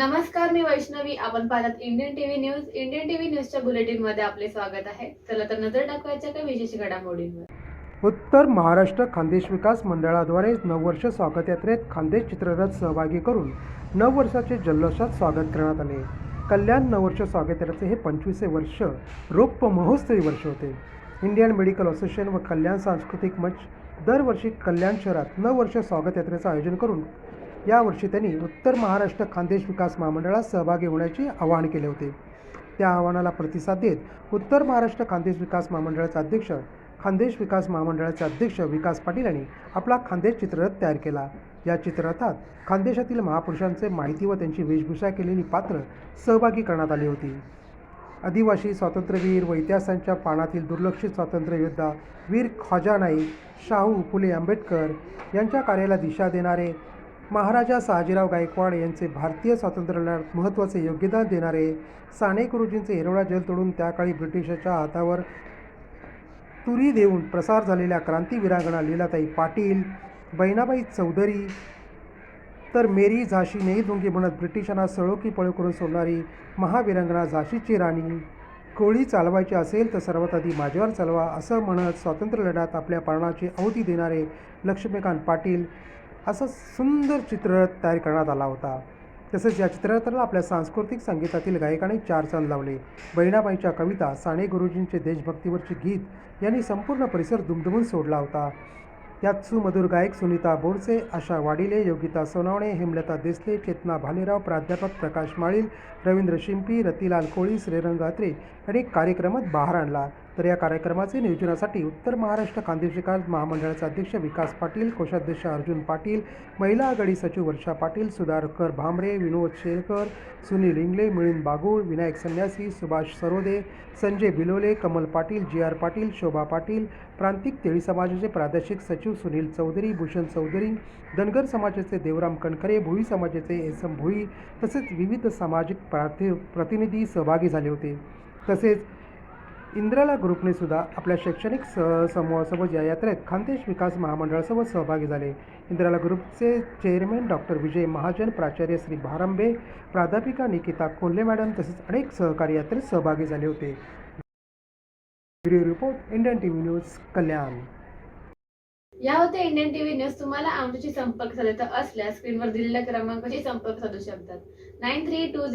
नमस्कार मी वैष्णवी. आपण पाहतात Indian TV news Indian TV न्यूजच्या बुलेटिनमध्ये आपले स्वागत आहे. चला तर नजर टाकवायच्या काही विशेष घडामोडींवर. उत्तर महाराष्ट्र खानदेश विकास मंडळाद्वारे नववर्ष स्वागत यात्रेत खानदेश चित्ररथ सहभागी करून नववर्षाचे जल्लोषात स्वागत करण्यात आले. कल्याण नववर्ष स्वागत यात्रेचे हे पंचवीसे वर्ष रौप्य महोत्सवी वर्ष होते. इंडियन मेडिकल असोसिएशन व कल्याण सांस्कृतिक मंच दरवर्षी कल्याण शहरात नववर्ष स्वागत यात्रेचं आयोजन करून यावर्षी त्यांनी उत्तर महाराष्ट्र खानदेश विकास महामंडळात सहभागी होण्याचे आवाहन केले होते. त्या आव्हानाला प्रतिसाद देत उत्तर महाराष्ट्र खानदेश विकास महामंडळाचे अध्यक्ष खानदेश विकास महामंडळाचे अध्यक्ष विकास पाटील यांनी आपला खानदेश चित्ररथ तयार केला. या चित्ररथात खानदेशातील महापुरुषांचे माहिती व त्यांची वेशभूषा केलेली पात्र सहभागी करण्यात आली होती. आदिवासी स्वातंत्र्यवीर व इतिहासांच्या पानातील दुर्लक्षित स्वातंत्र्ययोद्धा वीर ख्वाजा नाईक शाहू फुले आंबेडकर यांच्या कार्याला दिशा देणारे महाराजा साजीराव गायकवाड यांचे भारतीय स्वातंत्र्यलढ्यात महत्त्वाचे योगदान देणारे साने गुरुजींचे येरोडा जल तोडून त्या काळी ब्रिटिशाच्या हातावर तुरी देऊन प्रसार झालेल्या क्रांतीवीरांगणा लीलाताई पाटील बहिणाबाई चौधरी तर मेरी झाशी नेई धुंगी म्हणत ब्रिटिशांना सळोकी पळो करून सोडणारी महावीरांगणा झाशीची राणी कोळी चालवायची असेल तर सर्वात आधी माझ्यावर चालवा असं म्हणत स्वातंत्र्य लढ्यात आपल्या प्राणाची अवधी देणारे लक्ष्मीकांत पाटील असं सुंदर चित्ररथ तयार करण्यात आला होता. तसेच या चित्ररथाला आपल्या सांस्कृतिक संगीतातील गायकाने चार चांद लावले. बहिणाबाईच्या कविता साने गुरुजींचे देशभक्तीवरचे गीत यांनी संपूर्ण परिसर दुमदुमून सोडला होता. यात सुमधुर गायक सुनीता बोरसे आशा वाडिले योगिता सोनावणे हेमलता देसले चेतना भालेराव प्राध्यापक प्रकाश माळील रवींद्र शिंपी रतिलाल कोळी श्रीरंग अत्रे यांनी कार्यक्रमात बहार आणला. तर या कार्यक्रमाचे नियोजनासाठी उत्तर महाराष्ट्र खानदेश विकास महामंडळाचे अध्यक्ष विकास पाटील कोषाध्यक्ष अर्जुन पाटील महिला आघाडी सचिव वर्षा पाटील सुधाकर भामरे विनोद शेलकर सुनील इंगले मिलिंद बागुळ विनायक संन्यासी सुभाष सरोदे संजय बिलोले कमल पाटील जी आर पाटील शोभा पाटील प्रांतिक तेळी समाजाचे प्रादेशिक सचिव सुनील चौधरी भूषण चौधरी धनगर समाजाचे देवराम कणखरे भोई समाजाचे एस एम भोई तसेच विविध सामाजिक प्राति प्रतिनिधी सहभागी झाले होते. तसेच इंद्राला ग्रुपने सुद्धा आपल्या शैक्षणिक स समूहासोबत या यात्रेत खानदेश विकास महामंडळासोबत सहभागी झाले. इंद्राला ग्रुपचे चेअरमॅन डॉक्टर विजय महाजन प्राचार्य श्री भारंबे प्राध्यापिका निकिता कोल्हे मॅडम तसेच अनेक सहकारी यात्रेत सहभागी झाले होते. Bureau report Indian TV news Kalyan. या होत्या इंडियन टीव्ही न्यूज. तुम्हाला आमच्याशी संपर्क साधायचा असल्यास स्क्रीनवर दिलेल्या क्रमांकाशी संपर्क साधू शकतात. Nine three to